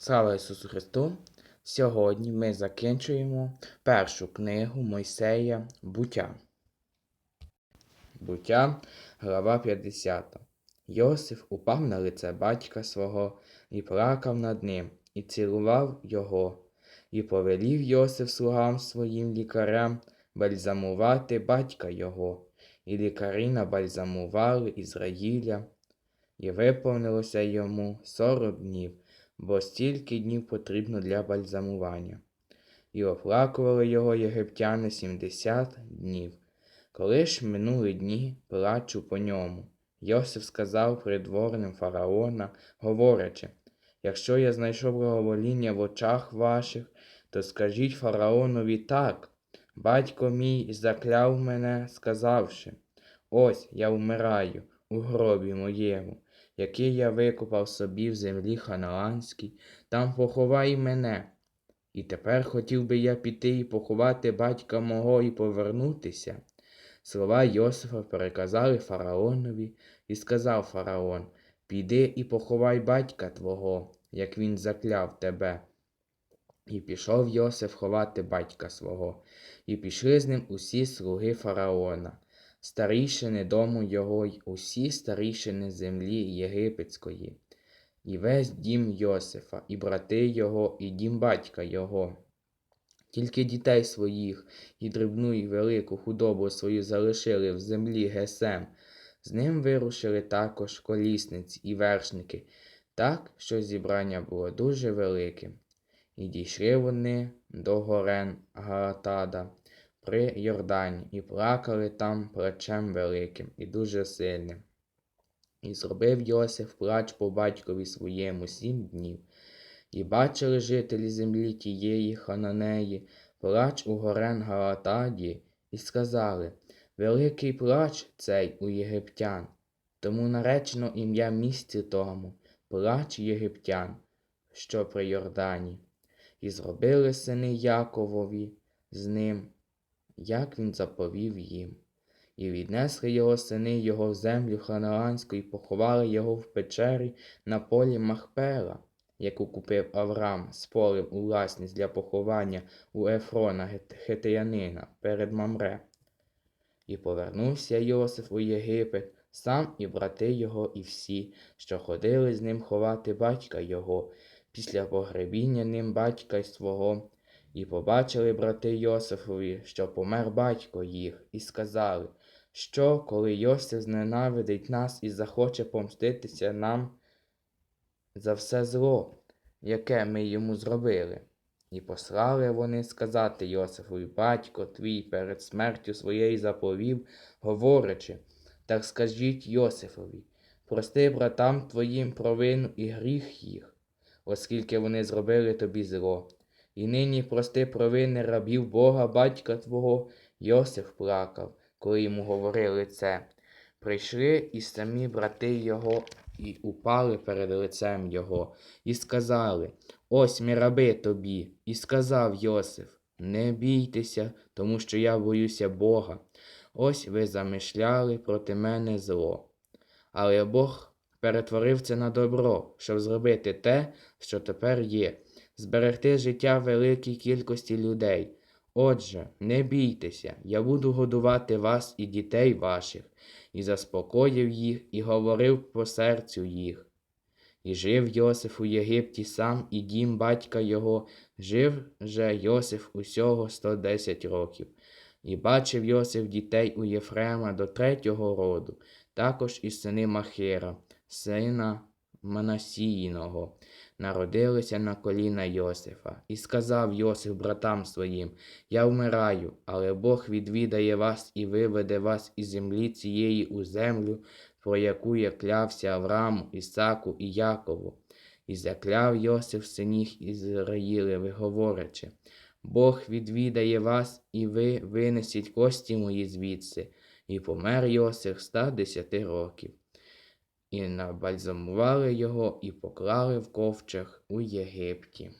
Слава Ісусу Христу! Сьогодні ми закінчуємо першу книгу Мойсея Буття. Буття, глава 50. Йосиф упав на лице батька свого і плакав над ним, і цілував його, і повелів Йосиф слугам своїм лікарям бальзамувати батька його, і лікарі набальзамували Ізраїля, і виповнилося йому сорок днів бо стільки днів потрібно для бальзамування. І оплакували його єгиптяни сімдесят днів. Коли ж минули дні, плачу по ньому. Йосиф сказав придворним фараона, говорячи, якщо я знайшов благовоління в очах ваших, то скажіть фараонові так. Батько мій закляв мене, сказавши, ось я вмираю у гробі моєму, який я викопав собі в землі ханаанській, там поховай мене. І тепер хотів би я піти і поховати батька мого і повернутися. Слова Йосифа переказали фараонові, і сказав фараон Піди і поховай батька твого, як він закляв тебе. І пішов Йосиф ховати батька свого, і пішли з ним усі слуги фараона старішини дому його й усі старішини землі єгипетської, і весь дім Йосифа, і брати його, і дім батька його. Тільки дітей своїх, і дрібну, і велику худобу свою залишили в землі Гесем. З ним вирушили також колісниці і вершники, так, що зібрання було дуже велике. І дійшли вони до горен Гаатада, при Йордані і плакали там плачем великим і дуже сильним. І зробив Йосиф плач по батькові своєму сім днів. І бачили жителі землі тієї Хананеї, плач у горен Галатаді, і сказали Великий плач цей у єгиптян, тому наречено ім'я місці тому, плач єгиптян, що при Йордані. І зробили сини Яковові з ним як він заповів їм. І віднесли його сини його в землю ханаанську і поховали його в печері на полі Махпела, яку купив Авраам з полем у власність для поховання у Ефрона хетеянина перед Мамре. І повернувся Йосиф у Єгипет, сам і брати його, і всі, що ходили з ним ховати батька його, після погребіння ним батька й свого, і побачили брати Йосифові, що помер батько їх, і сказали, що, коли Йосиф зненавидить нас і захоче помститися нам за все зло, яке ми йому зробили. І послали вони сказати Йосифові, батько твій перед смертю своєї заповів, говорячи, так скажіть Йосифові, прости братам твоїм провину і гріх їх, оскільки вони зробили тобі зло. І нині прости провини рабів Бога, батька Твого, Йосиф плакав, коли йому говорили це. Прийшли і самі брати його і упали перед лицем його, і сказали Ось ми раби тобі. І сказав Йосиф Не бійтеся, тому що я боюся Бога. Ось ви замишляли проти мене зло. Але Бог перетворив це на добро, щоб зробити те, що тепер є зберегти життя великій кількості людей. Отже, не бійтеся, я буду годувати вас і дітей ваших, і заспокоїв їх, і говорив по серцю їх. І жив Йосиф у Єгипті сам і дім батька його, жив же Йосиф усього 110 років. І бачив Йосиф дітей у Єфрема до третього роду, також і сини Махира, сина Манасіїного, народилися на коліна Йосифа, і сказав Йосиф братам своїм Я вмираю, але Бог відвідає вас і виведе вас із землі цієї у землю, про яку я клявся Аврааму, Ісаку і Якову. І закляв Йосиф синіх Ізраїлевих, говорячи Бог відвідає вас, і ви винесіть кості мої звідси, і помер Йосиф ста десяти років і набальзамували його і поклали в ковчег у Єгипті.